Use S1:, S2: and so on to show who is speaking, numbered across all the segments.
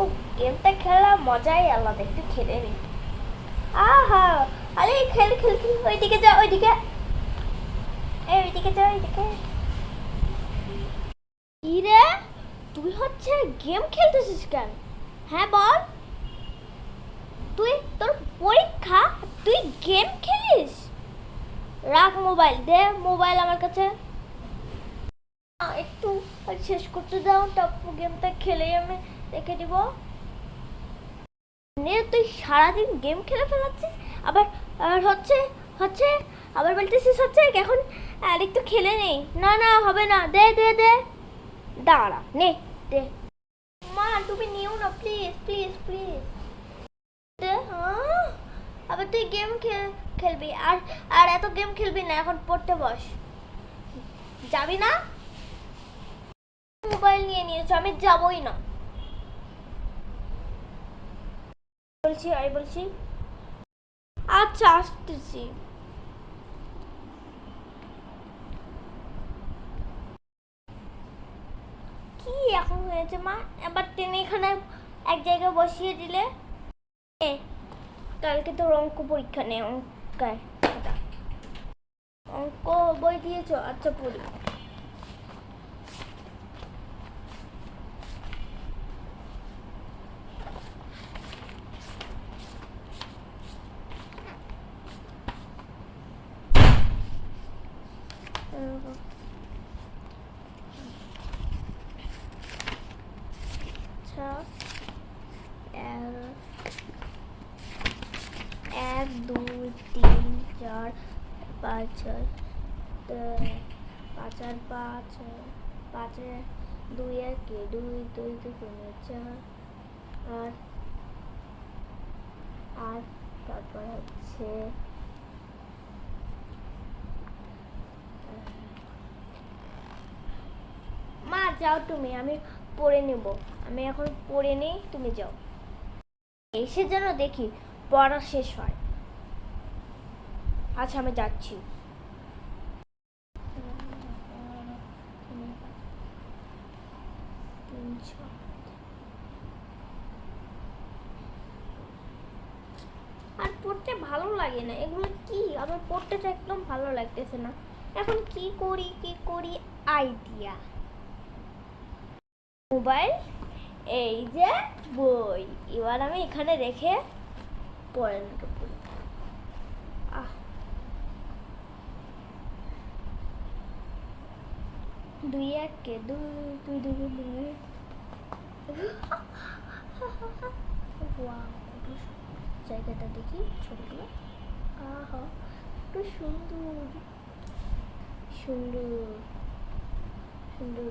S1: ও, গেমটা খেলা মজাই আলাদা, একটু খেলে নি। আহা, আরে, খেল খেল খেল, ওইদিকে যা, ওইদিকে। এই ওইদিকে যা, ওইদিকে। কি রে তুই হচ্ছে গেম খেলতেছিস কেন? হ্যাঁ বল। তুই তোর পরীক্ষা, তুই গেম খেলিস? রাখ মোবাইল, দে মোবাইল আমার কাছে। একটু শেষ করতে দাও, তারপর গেমটা খেলেই আমি রেখে দিব তুই সারাদিন গেম খেলে ফেলাচ্ছিস? আবার হচ্ছে হচ্ছে, আবার বলতেছিস হচ্ছে এখন আর একটু খেলে নেই। না না, হবে না। দে দে দে। দাঁড়া, নে, দে। মা, তুমি নিও না প্লিজ প্লিজ প্লিজ আবার তুই গেম খেলবি। আর আর এত গেম খেলবি না, এখন পড়তে বস। যাবি না? মোবাইল নিয়ে নিয়েছো, আমি যাবই না। বলছি, আমি বলছি। আচ্ছা আসতেছি। কি এখন হয়েছে, মা? এবার টেনে এখানে এক জায়গায় বসিয়ে দিলে? কালকে তোর অঙ্ক পরীক্ষা নেই অঙ্কায় অঙ্ক বই দিয়েছ? আচ্ছা পড়ি আচ্ছা এক- দুই তিন চার পাঁচ ছয় পাঁচ পাঁচ দুই দুই দুই চার আর আর তারপর হচ্ছে মা, যাও তুমি, আমি পড়ে নেব। আমি এখন পড়ে নেই, তুমি যাও। এসে যেন দেখি পড়া শেষ হয়। আচ্ছা আমি যাচ্ছি। আর পড়তে ভালো লাগে না। এগুলো কি? আমার পড়তে তো একদম ভালো লাগতেছে না। এখন কি করি কি করি? Idea mobile? এই যে বই। এবার আমি এখানে রেখে পড়ে নেব। দুই এক কে দুই দুই দুই। দুই জায়গাটা দেখি ছবিগুলো আহা কত সুন্দর। সুন্দর। সুন্দর।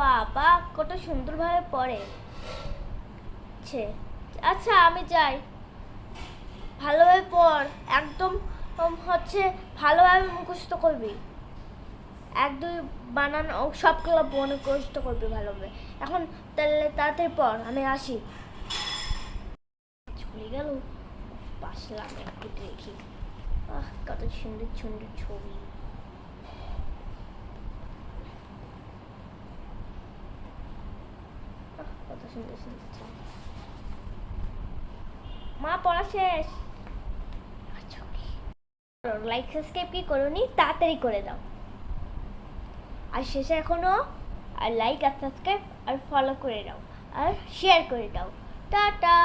S1: বাবা, কত সুন্দরভাবে পড়ে। ছে আচ্ছা আমি যাই। ভালোভাবে পড়, একদম হচ্ছে ভালোভাবে মুখস্থ করবি। এক, দুই বানানো সবগুলো মুখস্থ করবি ভালোভাবে। এখন তাহলে তাড়াতাড়ি পড়, আমি আসি। চলে গেল। বাসলাম একটু দেখি। আহ, কত সুন্দর সুন্দর ছবি আহ, কত সুন্দর সুন্দর মা, পড়া শেষ। লাইক সাবস্ক্রাইব কি করোনি, তাড়াতাড়ি করে দাও। আর শেষে এখনও, আর লাইক আর সাবস্ক্রাইব আর ফলো করে দাও, আর শেয়ার করে দাও। টাটা।